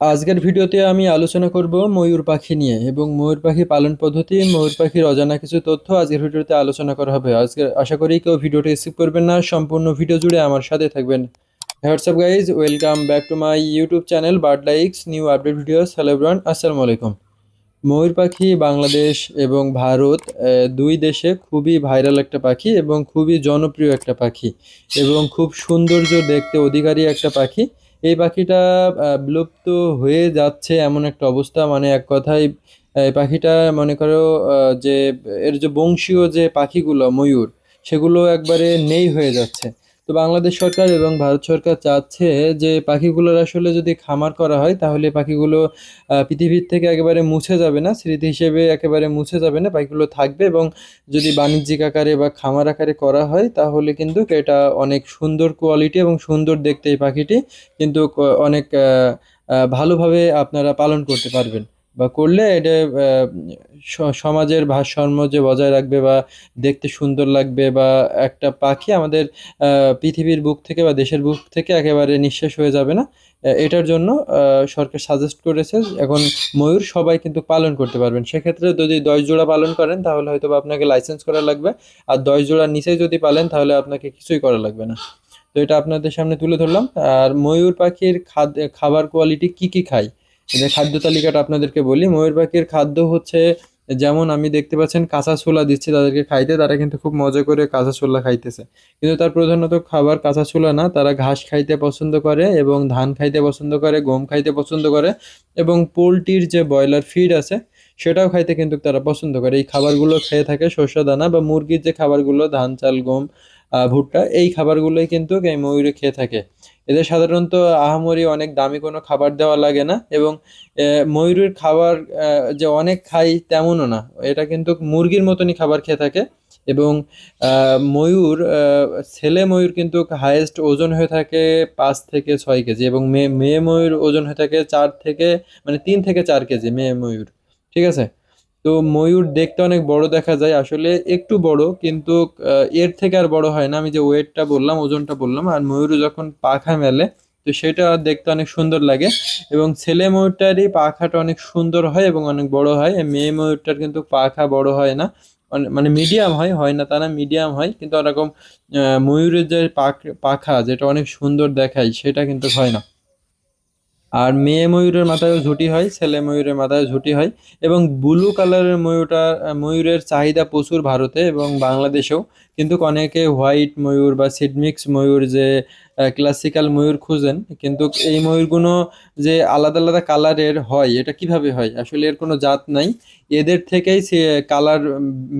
আজকের ভিডিওতে আমি আলোচনা করব ময়ূর পাখি নিয়ে এবং ময়ূর পাখি পালন পদ্ধতি, ময়ূর পাখির অজানা কিছু তথ্য আজকের ভিডিওতে আলোচনা করা হবে। আজকে আশা করি কেউ ভিডিওটি স্কিপ করবেন না, সম্পূর্ণ ভিডিও জুড়ে আমার সাথে থাকবেন। What's up guys welcome back to my YouTube channel bird likes new update videos hello everyone আসসালামু আলাইকুম ময়ূর পাখি বাংলাদেশ এবং ভারত দুই দেশে খুবই ভাইরাল একটা পাখি এবং খুবই জনপ্রিয় একটা পাখি এবং খুব সৌন্দর্য দেখতে অধিকারী একটা পাখি। এই পাখিটা বিলুপ্ত হয়ে যাচ্ছে এমন একটা অবস্থা। মানে এক কথায়, এই পাখিটা মনে করো যে, এর যে বংশীয় যে পাখিগুলো, ময়ূর, সেগুলো একবারে নেই হয়ে যাচ্ছে। তো বাংলাদেশ সরকার এবং ভারত সরকার চাচ্ছে যে পাখিগুলোর আসলে যদি খামার করা হয়, তাহলে পাখিগুলো পৃথিবীর থেকে একেবারে মুছে যাবে না, স্মৃতি হিসেবে একেবারে মুছে যাবে না, পাখিগুলো থাকবে এবং যদি বাণিজ্যিক আকারে বা খামার আকারে করা হয়, তাহলে কিন্তু এটা অনেক সুন্দর কোয়ালিটি এবং সুন্দর দেখতে এই পাখিটি, কিন্তু অনেক ভালোভাবে আপনারা পালন করতে পারবেন। বা করলে এটা সমাজের ভারসাম্য যে বজায় রাখবে বা দেখতে সুন্দর লাগবে বা একটা পাখি আমাদের পৃথিবীর বুক থেকে বা দেশের বুক থেকে একেবারে নিঃশেষ হয়ে যাবে না? এটার জন্য সরকার সাজেস্ট করেছে এখন ময়ূর সবাই কিন্তু পালন করতে পারবেন। সেক্ষেত্রে যদি দশ জোড়া পালন করেন তাহলে হয়তো আপনাকে লাইসেন্স করা লাগবে। আর দশ জোড়ার নিচে যদি পালেন তাহলে আপনাকে কিছুই করা লাগবে না। তো এটা আপনাদের সামনে তুলে ধরলাম। আর ময়ূর পাখির খাবার কোয়ালিটি কি কি খায়? এদের খাদ্য তালিকাটা আপনাদেরকে বলি, ময়ূর পাখির খাদ্য হচ্ছে, যেমন আমি দেখতে পাচ্ছেন কাঁচা ছোলা দিচ্ছি তাদেরকে খাইতে, তারা কিন্তু খুব মজা করে কাঁচা ছোলা খাইতেছে। কিন্তু তার প্রধানত খাবার কাঁচা ছোলা না, তারা ঘাস খাইতে পছন্দ করে এবং ধান খাইতে পছন্দ করে, গম খাইতে পছন্দ করে এবং পোলট্রির যে ব্রয়লার ফিড আছে, সেটাও খাইতে কিন্তু তারা পছন্দ করে। এই খাবারগুলো খেয়ে থাকে শস্য দানা বা মুরগির যে খাবারগুলো, ধান, চাল, গম ভুট্টা, এই খাবারগুলোই কিন্তু এই ময়ূরে খেয়ে থাকে। এদের সাধারণত আহামরি অনেক দামি কোনো খাবার দেওয়া লাগে না এবং ময়ূরের খাবার যে অনেক খাই তেমনও না। এটা কিন্তু মুরগির মতনই খাবার খেয়ে থাকে এবং ময়ূর ছেলে ময়ূর কিন্তু হায়েস্ট ওজন হয়ে থাকে পাঁচ থেকে ছয় কেজি এবং মেয়ে মেয়ে ময়ূর ওজন হয়ে থাকে চার থেকে মানে তিন থেকে চার কেজি, মেয়ে ময়ূর। ঠিক আছে? তো ময়ূর দেখতে অনেক বড় দেখা যায়, আসলে একটু বড়, কিন্তু এর থেকে আর বড় হয় না। আমি যে ওয়েটটা বললাম, ওজনটা বললাম, আর ময়ূর যখন পাখা মেলে, তো সেটা দেখতে অনেক সুন্দর লাগে এবং ছেলে ময়ূরটারই পাখাটা অনেক সুন্দর হয় এবং অনেক বড় হয়। মেয়ে ময়ূরটার কিন্তু পাখা বড় হয় না। মানে মিডিয়াম হয় হয় না তা না মিডিয়াম হয়, কিন্তু ওরকম ময়ূরের যে পাখা, যেটা অনেক সুন্দর দেখায়, সেটা কিন্তু হয় না। আর মেয়ে ময়ূরের মাথায়ও ঝুঁটি হয়, ছেলে ময়ূরের মাথায় ঝুঁটি হয় এবং ব্লু কালারের ময়ূরটা, ময়ূরের চাহিদা প্রচুর ভারতে এবং বাংলাদেশেও। কিন্তু অনেকে হোয়াইট ময়ূর বা সিডমিক্স ময়ূর যে ক্লাসিক্যাল ময়ূর খুঁজেন, কিন্তু এই ময়ূরগুলো যে আলাদা আলাদা কালারের হয়, এটা কীভাবে হয়? আসলে এর কোনো জাত নাই। এদের থেকেই সে কালার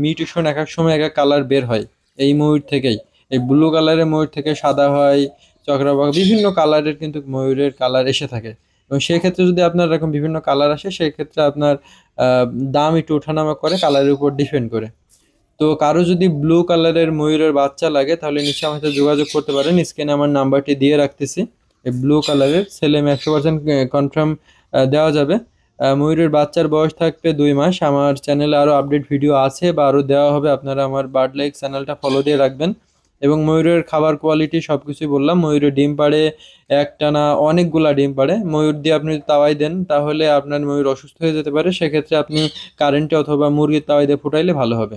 মিউটেশন এক এক সময় এক এক কালার বের হয়। এই ময়ূর থেকেই, এই ব্লু কালারের ময়ূর থেকে সাদা হয় চক্রবাক বিভিন্ন কালারের কিন্তু ময়ূরের কালার এসে থাকে। এবং সেক্ষেত্রে যদি আপনার এরকম বিভিন্ন কালার আসে সেক্ষেত্রে আপনার দাম একটু ওঠানামা করে, কালারের উপর ডিপেন্ড করে। তো কারও যদি ব্লু কালারের ময়ূরের বাচ্চা লাগে, তাহলে নিশ্চয়ই আমার সাথে যোগাযোগ করতে পারেন। স্ক্রিনে আমার নাম্বারটি দিয়ে রাখতেছি। এই ব্লু কালারের ছেলে মেয়ে একশো পার্সেন্ট কনফার্ম দেওয়া যাবে। ময়ূরের বাচ্চার বয়স থাকবে দুই মাস। আমার চ্যানেলে আরও আপডেট ভিডিও আছে বা আরও দেওয়া হবে। আপনারা আমার বার্ড লাইক চ্যানেলটা ফলো দিয়ে রাখবেন। এবং ময়ূরের খাবার কোয়ালিটি সব কিছুই বললাম। ময়ূরের ডিম পাড়ে একটানা অনেকগুলা ডিম পাড়ে। ময়ূর দিয়ে আপনি তাওয়াই দেন, তাহলে আপনার ময়ূর অসুস্থ হয়ে যেতে পারে। সেক্ষেত্রে আপনি কারেন্টে অথবা মুরগির তাওয়াই দিয়ে ফুটাইলে ভালো হবে।